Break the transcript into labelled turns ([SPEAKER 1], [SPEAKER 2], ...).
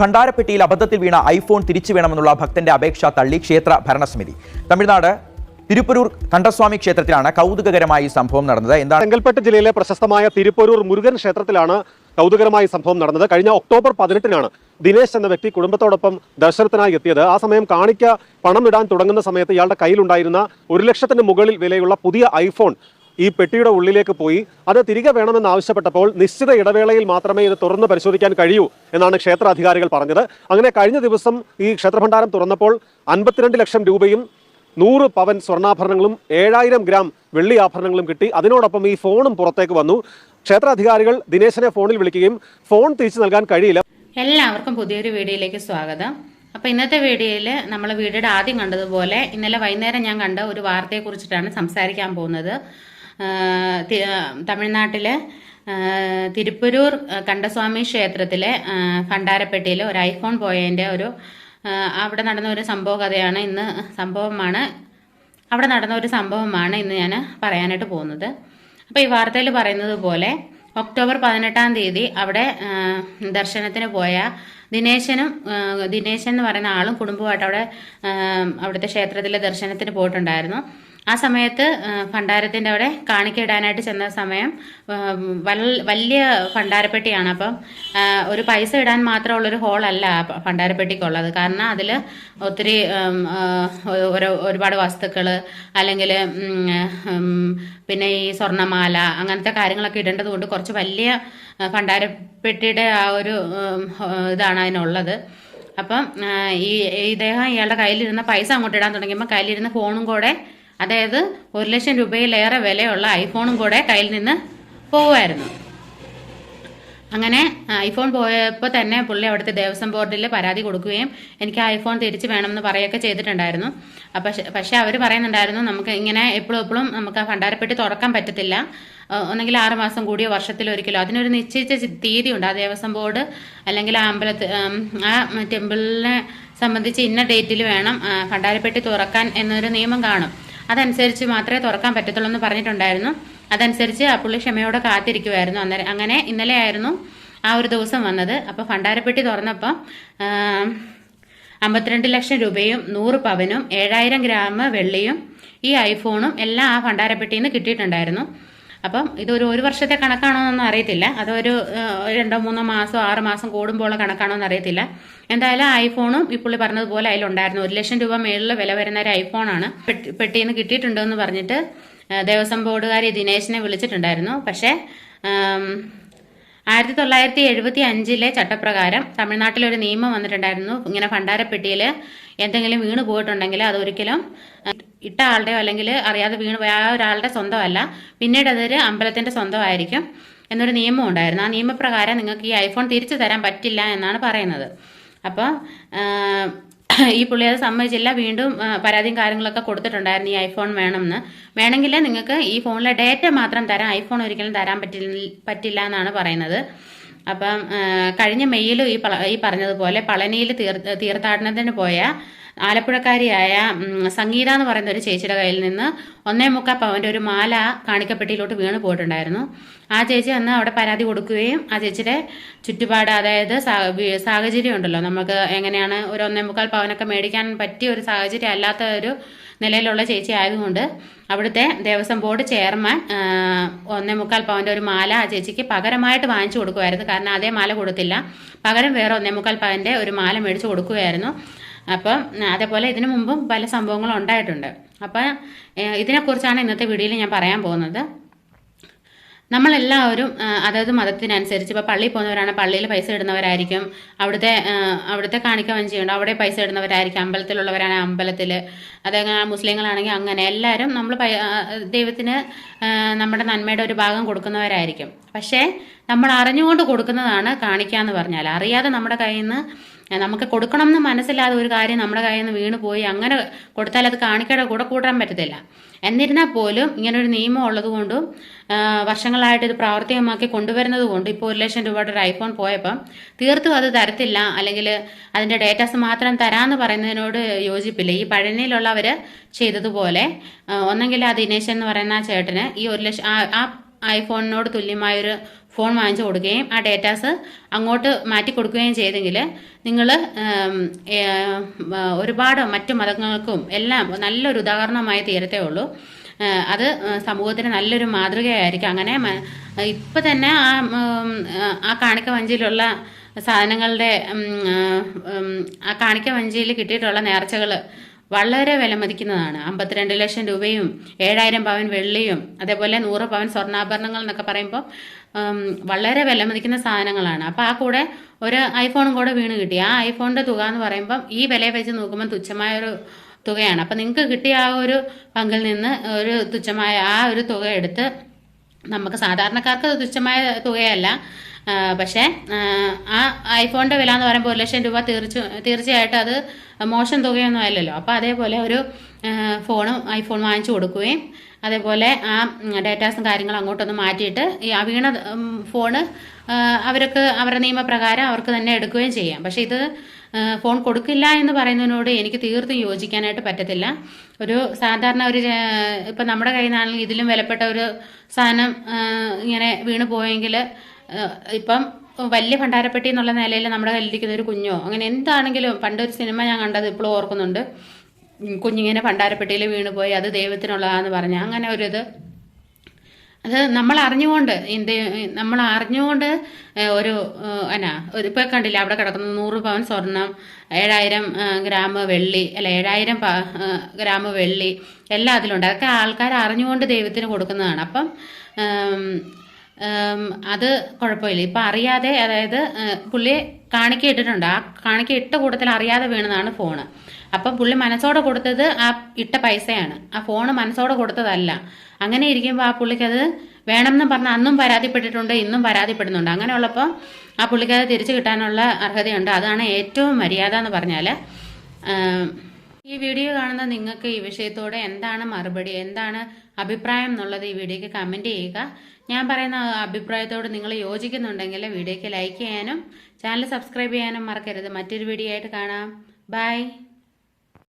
[SPEAKER 1] ഭണ്ഡാരപ്പെട്ടിയിൽ അബദ്ധത്തിൽ വീണ ഐഫോൺ തിരിച്ചു വേണമെന്നുള്ള ഭക്തന്റെ അപേക്ഷ തള്ളി ക്ഷേത്ര ഭരണസമിതി. തമിഴ്നാട് തിരുപ്പരൂർ കണ്ടസ്വാമി ക്ഷേത്രത്തിലാണ് കൗതുകകരമായി സംഭവം നടന്നത്. എന്താണ്?
[SPEAKER 2] ചെങ്കൽപ്പെട്ട് ജില്ലയിലെ പ്രശസ്തമായ തിരുപ്പരൂർ മുരുകൻ ക്ഷേത്രത്തിലാണ് കൗതുകരമായ സംഭവം നടന്നത്. കഴിഞ്ഞ ഒക്ടോബർ പതിനെട്ടിനാണ് ദിനേശ് എന്ന വ്യക്തി കുടുംബത്തോടൊപ്പം ദർശനത്തിനായി എത്തിയത്. ആ സമയം കാണിക്ക പണം ഇടാൻ തുടങ്ങുന്ന സമയത്ത് ഇയാളുടെ കയ്യിലുണ്ടായിരുന്ന ഒരു ലക്ഷത്തിന് മുകളിൽ വിലയുള്ള പുതിയ ഐഫോൺ ഈ പെട്ടിയുടെ ഉള്ളിലേക്ക് പോയി. അത് തിരികെ വേണമെന്ന് ആവശ്യപ്പെട്ടപ്പോൾ നിശ്ചിത ഇടവേളയിൽ മാത്രമേ ഇത് തുറന്ന് പരിശോധിക്കാൻ കഴിയൂ എന്നാണ് ക്ഷേത്ര അധികാരികൾ പറഞ്ഞത്. അങ്ങനെ കഴിഞ്ഞ ദിവസം ഈ ക്ഷേത്രഭണ്ഡാരം തുറന്നപ്പോൾ അൻപത്തിരണ്ട് ലക്ഷം രൂപയും നൂറ് പവൻ സ്വർണാഭരണങ്ങളും ഏഴായിരം ഗ്രാം വെള്ളി ആഭരണങ്ങളും കിട്ടി. അതിനോടൊപ്പം ഈ ഫോണും പുറത്തേക്ക് വന്നു. ക്ഷേത്രാധികാരികൾ ദിനേശനെ ഫോണിൽ വിളിക്കുകയും ഫോൺ തിരിച്ചു നൽകാൻ കഴിയില്ല.
[SPEAKER 3] എല്ലാവർക്കും പുതിയൊരു വീഡിയോയിലേക്ക് സ്വാഗതം. അപ്പോൾ ഇന്നത്തെ വീഡിയോയിൽ നമ്മൾ വീഡിയോയുടെ ആദ്യം കണ്ടതുപോലെ ഇന്നലെ വൈകുന്നേരം ഞാൻ കണ്ട ഒരു വാർത്തയെ കുറിച്ചിട്ടാണ് സംസാരിക്കാൻ പോകുന്നത്. തമിഴ്നാട്ടിലെ തിരുപ്പരൂർ കണ്ടസ്വാമി ക്ഷേത്രത്തിലെ ഭണ്ഡാരപ്പെട്ടിയിൽ ഒരു ഐഫോൺ പോയതിന്റെ ഒരു അവിടെ നടന്ന ഒരു സംഭവ കഥയാണ് ഇന്ന് സംഭവമാണ്. അവിടെ നടന്ന ഒരു സംഭവമാണ് ഇന്ന് ഞാൻ പറയാനായിട്ട് പോകുന്നത്. അപ്പോൾ ഈ വാർത്തയിൽ പറയുന്നത് പോലെ ഒക്ടോബർ പതിനെട്ടാം തീയതി അവിടെ ദർശനത്തിന് പോയ ദിനേശനും ദിനേശൻ എന്ന് പറയുന്ന ആളും കുടുംബമായിട്ട് അവിടെ അവിടുത്തെ ക്ഷേത്രത്തിലെ ദർശനത്തിന് പോയിട്ടുണ്ടായിരുന്നു. ആ സമയത്ത് ഭണ്ഡാരത്തിന്റെ അവിടെ കാണിക്ക ഇടാനായിട്ട് ചെന്ന സമയം വലിയ ഭണ്ഡാരപ്പെട്ടിയാണ്. അപ്പം ഒരു പൈസ ഇടാൻ മാത്രമുള്ളൊരു ഹോളല്ല ഭണ്ഡാരപ്പെട്ടിക്കുള്ളത്. കാരണം അതിൽ ഒത്തിരി ഒരു- ഒരുപാട് വസ്തുക്കൾ അല്ലെങ്കിൽ പിന്നെ ഈ സ്വർണമാല അങ്ങനത്തെ കാര്യങ്ങളൊക്കെ ഇടേണ്ടത് കൊണ്ട് കുറച്ച് വലിയ ഭണ്ഡാരപ്പെട്ടിയുടെ ആ ഒരു ഇതാണ് അതിനുള്ളത്. അപ്പം ഈ ഇദ്ദേഹം ഇയാളുടെ കയ്യിലിരുന്ന പൈസ അങ്ങോട്ട് ഇടാൻ തുടങ്ങിയപ്പോൾ കയ്യിലിരുന്ന ഫോണും കൂടെ അതായത് ഒരു ലക്ഷം രൂപയിലേറെ വിലയുള്ള ഐഫോണും കൂടെ കയ്യിൽ നിന്ന് പോവുമായിരുന്നു. അങ്ങനെ ഐഫോൺ പോയപ്പോൾ തന്നെ പുള്ളി അവിടുത്തെ ദേവസ്വം ബോർഡിൽ പരാതി കൊടുക്കുകയും എനിക്ക് ഐഫോൺ തിരിച്ച് വേണമെന്ന് പറയുകയൊക്കെ ചെയ്തിട്ടുണ്ടായിരുന്നു. അപ്പം പക്ഷേ അവർ പറയുന്നുണ്ടായിരുന്നു നമുക്ക് ഇങ്ങനെ എപ്പോഴും എപ്പോഴും നമുക്ക് ആ ഭണ്ഡാരപ്പെട്ടി തുറക്കാൻ പറ്റത്തില്ല. ഒന്നെങ്കിൽ ആറ് മാസം കൂടിയോ വർഷത്തിലൊരിക്കലോ അതിനൊരു നിശ്ചയിച്ച തീയതിയുണ്ട്. ആ ദേവസ്വം ബോർഡ് അല്ലെങ്കിൽ ആ അമ്പലത്തിൽ ആ ടെമ്പിളിനെ സംബന്ധിച്ച് ഇന്ന ഡേറ്റിൽ വേണം ഭണ്ഡാരപ്പെട്ടി തുറക്കാൻ എന്നൊരു നിയമം കാണും. അതനുസരിച്ച് മാത്രമേ തുറക്കാൻ പറ്റത്തുള്ളൂ എന്ന് പറഞ്ഞിട്ടുണ്ടായിരുന്നു. അതനുസരിച്ച് ആ പുള്ളി ക്ഷമയോടെ കാത്തിരിക്കുമായിരുന്നു അന്നേരം അങ്ങനെ ഇന്നലെ ആയിരുന്നു ആ ഒരു ദിവസം വന്നത്. അപ്പോൾ ഭണ്ഡാരപ്പെട്ടി തുറന്നപ്പം അമ്പത്തിരണ്ട് ലക്ഷം രൂപയും നൂറ് പവനും ഏഴായിരം ഗ്രാം വെള്ളിയും ഈ ഐഫോണും എല്ലാം ആ ഭണ്ഡാരപ്പെട്ടിയിൽ നിന്ന് കിട്ടിയിട്ടുണ്ടായിരുന്നു. അപ്പം ഇതൊരു ഒരു വർഷത്തെ കണക്കാണോ എന്നൊന്നും അറിയത്തില്ല. അതൊരു രണ്ടോ മൂന്നോ മാസം ആറ് മാസം കൂടുമ്പോഴുള്ള കണക്കാണോ എന്ന് അറിയത്തില്ല. എന്തായാലും ഐഫോണും പുള്ളി പറഞ്ഞതുപോലെ അതിലുണ്ടായിരുന്നു. ഒരു ലക്ഷം രൂപ മേളിൽ വില വരുന്ന ഒരു ഐഫോണാണ്. പെട്ടി- നിന്ന് കിട്ടിയിട്ടുണ്ടെന്ന് പറഞ്ഞിട്ട് ദേവസ്വം ബോർഡുകാർ ദിനേശിനെ വിളിച്ചിട്ടുണ്ടായിരുന്നു. പക്ഷേ ആയിരത്തി തൊള്ളായിരത്തി എഴുപത്തി അഞ്ചിലെ ചട്ടപ്രകാരം തമിഴ്നാട്ടിലൊരു നിയമം വന്നിട്ടുണ്ടായിരുന്നു. ഇങ്ങനെ ഭണ്ഡാരപ്പെട്ടിയിൽ എന്തെങ്കിലും വീണ് പോയിട്ടുണ്ടെങ്കിൽ അതൊരിക്കലും ഇട്ട ആളുടെയോ അല്ലെങ്കിൽ അറിയാതെ വീണ് പോയ ആ ഒരാളുടെ സ്വന്തമല്ല പിന്നീട് അതൊരു അമ്പലത്തിന്റെ സ്വന്തമായിരിക്കും എന്നൊരു നിയമം ഉണ്ടായിരുന്നു. ആ നിയമപ്രകാരം നിങ്ങൾക്ക് ഈ ഐഫോൺ തിരിച്ചു തരാൻ പറ്റില്ല എന്നാണ് പറയുന്നത്. അപ്പോൾ ഈ പുള്ളി അത് സമ്മതിച്ചില്ല. വീണ്ടും പരാതിയും കാര്യങ്ങളൊക്കെ കൊടുത്തിട്ടുണ്ടായിരുന്നു ഈ ഐഫോൺ വേണമെന്ന്. വേണമെങ്കിൽ നിങ്ങൾക്ക് ഈ ഫോണിലെ ഡേറ്റ മാത്രം തരാം. ഐഫോൺ ഒരിക്കലും തരാൻ പറ്റില്ല പറ്റില്ല എന്നാണ് പറയുന്നത്. അപ്പം കഴിഞ്ഞ മെയ്യിലും ഈ ഈ പറഞ്ഞതുപോലെ പളനിയിൽ തീർ തീർത്ഥാടനത്തിന് പോയ ആലപ്പുഴക്കാരിയായ സംഗീത എന്ന് പറയുന്ന ഒരു ചേച്ചിയുടെ കയ്യിൽ നിന്ന് ഒന്നേ മുക്കാൽ പവന്റെ ഒരു മാല കാണിക്കപ്പെട്ടിയിലോട്ട് വീണ് പോയിട്ടുണ്ടായിരുന്നു. ആ ചേച്ചി അന്ന് അവിടെ പരാതി കൊടുക്കുകയും ആ ചേച്ചിയുടെ ചുറ്റുപാട് അതായത് സാഹചര്യം ഉണ്ടല്ലോ. നമുക്ക് എങ്ങനെയാണ് ഒരു ഒന്നേ മുക്കാൽ പവനൊക്കെ മേടിക്കാൻ പറ്റിയ ഒരു സാഹചര്യം അല്ലാത്ത ഒരു നിലയിലുള്ള ചേച്ചി ആയതുകൊണ്ട് അവിടുത്തെ ദേവസ്വം ബോർഡ് ചെയർമാൻ ഒന്നേ മുക്കാൽ പവന്റെ ഒരു മാല ആ ചേച്ചിക്ക് പകരമായിട്ട് വാങ്ങിച്ചു കൊടുക്കുമായിരുന്നു. കാരണം അതേ മാല കൊടുത്തില്ല. പകരം വേറെ ഒന്നേ മുക്കാൽ പവന്റെ ഒരു മാല മേടിച്ചു കൊടുക്കുകയായിരുന്നു അപ്പം അതേപോലെ ഇതിനു മുമ്പും പല സംഭവങ്ങളും ഉണ്ടായിട്ടുണ്ട്. അപ്പം ഇതിനെക്കുറിച്ചാണ് ഇന്നത്തെ വീഡിയോയിൽ ഞാൻ പറയാൻ പോകുന്നത്. നമ്മളെല്ലാവരും അതായത് മതത്തിനനുസരിച്ച് ഇപ്പോൾ പള്ളിയിൽ പോകുന്നവരാണ് പള്ളിയിൽ പൈസ ഇടുന്നവരായിരിക്കും. അവിടുത്തെ അവിടുത്തെ കാണിക്ക വഞ്ചിയുണ്ട് അവിടെ പൈസ ഇടുന്നവരായിരിക്കും അമ്പലത്തിലുള്ളവരാണ് അമ്പലത്തിൽ അതങ്ങനെ മുസ്ലിങ്ങളാണെങ്കിൽ അങ്ങനെ. എല്ലാവരും നമ്മൾ ദൈവത്തിന് നമ്മുടെ നന്മയുടെ ഒരു ഭാഗം കൊടുക്കുന്നവരായിരിക്കും. പക്ഷേ നമ്മൾ അറിഞ്ഞുകൊണ്ട് കൊടുക്കുന്നതാണ് കാണിക്കുക എന്ന് പറഞ്ഞാൽ. അറിയാതെ നമ്മുടെ കയ്യിൽ നിന്ന് നമുക്ക് കൊടുക്കണം എന്ന് മനസ്സില്ലാതെ ഒരു കാര്യം നമ്മുടെ കയ്യിൽ നിന്ന് വീണ് പോയി അങ്ങനെ കൊടുത്താൽ അത് കാണിക്കയുടെ കൂടെ കൂട്ടാൻ പറ്റത്തില്ല. എന്നിരുന്നാൽ പോലും ഇങ്ങനൊരു നിയമം ഉള്ളതുകൊണ്ടും വർഷങ്ങളായിട്ട് ഇത് പ്രാവർത്തികമാക്കി കൊണ്ടുവരുന്നത് കൊണ്ട് ഇപ്പോൾ ഒരു ലക്ഷം രൂപയുടെ ഒരു ഐഫോൺ പോയപ്പം തീർത്തും അത് തരത്തില്ല. അല്ലെങ്കിൽ അതിന്റെ ഡേറ്റാസ് മാത്രം തരാമെന്ന് പറയുന്നതിനോട് യോജിപ്പില്ല. ഈ പഴനിയിലുള്ളവർ ചെയ്തതുപോലെ ഒന്നെങ്കിൽ ആ ദിനേശൻ എന്ന് പറയുന്ന ആ ചേട്ടന് ഈ ഒരു ലക്ഷം ആ ഐഫോണിനോട് തുല്യമായൊരു ഫോൺ വാങ്ങിച്ചു കൊടുക്കുകയും ആ ഡേറ്റാസ് അങ്ങോട്ട് മാറ്റി കൊടുക്കുകയും ചെയ്തെങ്കിൽ നിങ്ങൾ ഒരുപാട് മറ്റു മതങ്ങൾക്കും എല്ലാം നല്ലൊരു ഉദാഹരണമായി തീരത്തേ ഉള്ളൂ. അത് സമൂഹത്തിന് നല്ലൊരു മാതൃകയായിരിക്കും. അങ്ങനെ ഇപ്പം തന്നെ ആ ആ കാണിക്ക വഞ്ചിയിലുള്ള സാധനങ്ങളുടെ ആ കാണിക്ക വഞ്ചിയിൽ കിട്ടിയിട്ടുള്ള നേർച്ചകൾ വളരെ വിലമതിക്കുന്നതാണ് അമ്പത്തിരണ്ട് ലക്ഷം രൂപയും ഏഴായിരം പവൻ വെള്ളിയും അതേപോലെ നൂറ് പവൻ സ്വർണാഭരണങ്ങൾ എന്നൊക്കെ പറയുമ്പോൾ വളരെ വിലമതിക്കുന്ന സാധനങ്ങളാണ്. അപ്പോൾ ആ കൂടെ ഒരു ഐഫോണും കൂടെ വീണ് കിട്ടി. ആ ഐഫോണിന്റെ തുക എന്ന് പറയുമ്പം ഈ വില വെച്ച് നോക്കുമ്പോൾ തുച്ഛമായ ഒരു തുകയാണ്. അപ്പം നിങ്ങൾക്ക് കിട്ടിയ ആ ഒരു പങ്കിൽ നിന്ന് ഒരു തുച്ഛമായ ആ ഒരു തുക എടുത്ത് നമുക്ക് സാധാരണക്കാർക്ക് തുച്ഛമായ തുകയല്ല. പക്ഷേ ആ, ഐഫോണിന്റെ വില എന്ന് പറയുമ്പോൾ ഒരു ലക്ഷം രൂപ തീർച്ച തീർച്ചയായിട്ടും അത് മോശം തുകയൊന്നും അല്ലല്ലോ. അപ്പോൾ അതേപോലെ ഒരു ഫോണും ഐഫോൺ വാങ്ങിച്ചു കൊടുക്കുകയും അതേപോലെ ആ ഡേറ്റാസും കാര്യങ്ങളും അങ്ങോട്ടൊന്ന് മാറ്റിയിട്ട് ഈ ആ വീണ ഫോണ് അവർക്ക് അവരുടെ നിയമപ്രകാരം അവർക്ക് തന്നെ എടുക്കുകയും ചെയ്യാം. പക്ഷേ ഇത് ഫോൺ കൊടുക്കില്ല എന്ന് പറയുന്നതിനോട് എനിക്ക് തീർത്തും യോജിക്കാനായിട്ട് പറ്റത്തില്ല. ഒരു സാധാരണ ഒരു ഇപ്പം നമ്മുടെ കയ്യിൽ നിന്നാണെങ്കിൽ ഇതിലും വിലപ്പെട്ട ഒരു സാധനം ഇങ്ങനെ വീണ് പോയെങ്കിൽ ഇപ്പം വലിയ ഭണ്ഡാരപ്പെട്ടി എന്നുള്ള നിലയിൽ നമ്മുടെ കയ്യിലിരിക്കുന്ന ഒരു കുഞ്ഞോ അങ്ങനെ എന്താണെങ്കിലും പണ്ടൊരു സിനിമ ഞാൻ കണ്ടത് ഇപ്പോഴും ഓർക്കുന്നുണ്ട്. കുഞ്ഞിങ്ങനെ ഭണ്ഡാരപ്പെട്ടിയിൽ വീണ് പോയി അത് ദൈവത്തിനുള്ളതാന്ന് പറഞ്ഞ. അങ്ങനെ ഒരു ഇത്. അത് നമ്മൾ അറിഞ്ഞുകൊണ്ട് ഇന്ത്യ നമ്മൾ അറിഞ്ഞുകൊണ്ട് ഒരു എന്നാ ഒരു ഇപ്പം കണ്ടില്ല അവിടെ കിടക്കുന്ന നൂറ് പവൻ സ്വർണം ഏഴായിരം ഗ്രാം വെള്ളി അല്ല ഏഴായിരം ഗ്രാം വെള്ളി എല്ലാം അതിലുണ്ട്. അതൊക്കെ ആൾക്കാർ അറിഞ്ഞുകൊണ്ട് ദൈവത്തിന് കൊടുക്കുന്നതാണ്. അപ്പം അത് കുഴപ്പമില്ല. ഇപ്പം അറിയാതെ അതായത് പുള്ളിയെ പുള്ളി കാണിക്ക ഇട്ടിട്ടുണ്ട്. ആ കാണിക്ക ഇട്ട കൂട്ടത്തിൽ അറിയാതെ വീണതാണ് ഫോണ്. അപ്പം പുള്ളി മനസ്സോടെ കൊടുത്തത് ആ ഇട്ട പൈസയാണ്. ആ ഫോണ് മനസ്സോടെ കൊടുത്തതല്ല. അങ്ങനെ ഇരിക്കുമ്പോൾ ആ പുള്ളിക്കത് വേണമെന്ന് പറഞ്ഞ് അന്നും പരാതിപ്പെട്ടിട്ടുണ്ട് ഇന്നും പരാതിപ്പെടുന്നുണ്ട്. അങ്ങനെയുള്ളപ്പോൾ ആ പുള്ളിക്കത് തിരിച്ചു കിട്ടാനുള്ള അർഹതയുണ്ട്. അതാണ് ഏറ്റവും മര്യാദ എന്ന് പറഞ്ഞാൽ ഈ വീഡിയോ കാണുന്ന നിങ്ങൾക്ക് ഈ വിഷയത്തോടെ എന്താണ് മറുപടി എന്താണ് അഭിപ്രായം എന്നുള്ളത് ഈ വീഡിയോക്ക് കമന്റ് ചെയ്യുക. ഞാൻ പറയുന്ന അഭിപ്രായത്തോട് നിങ്ങൾ യോജിക്കുന്നുണ്ടെങ്കിൽ വീഡിയോയ്ക്ക് ലൈക്ക് ചെയ്യാനും ചാനൽ സബ്സ്ക്രൈബ് ചെയ്യാനും മറക്കരുത്. മറ്റൊരു വീഡിയോ ആയിട്ട് കാണാം. ബൈ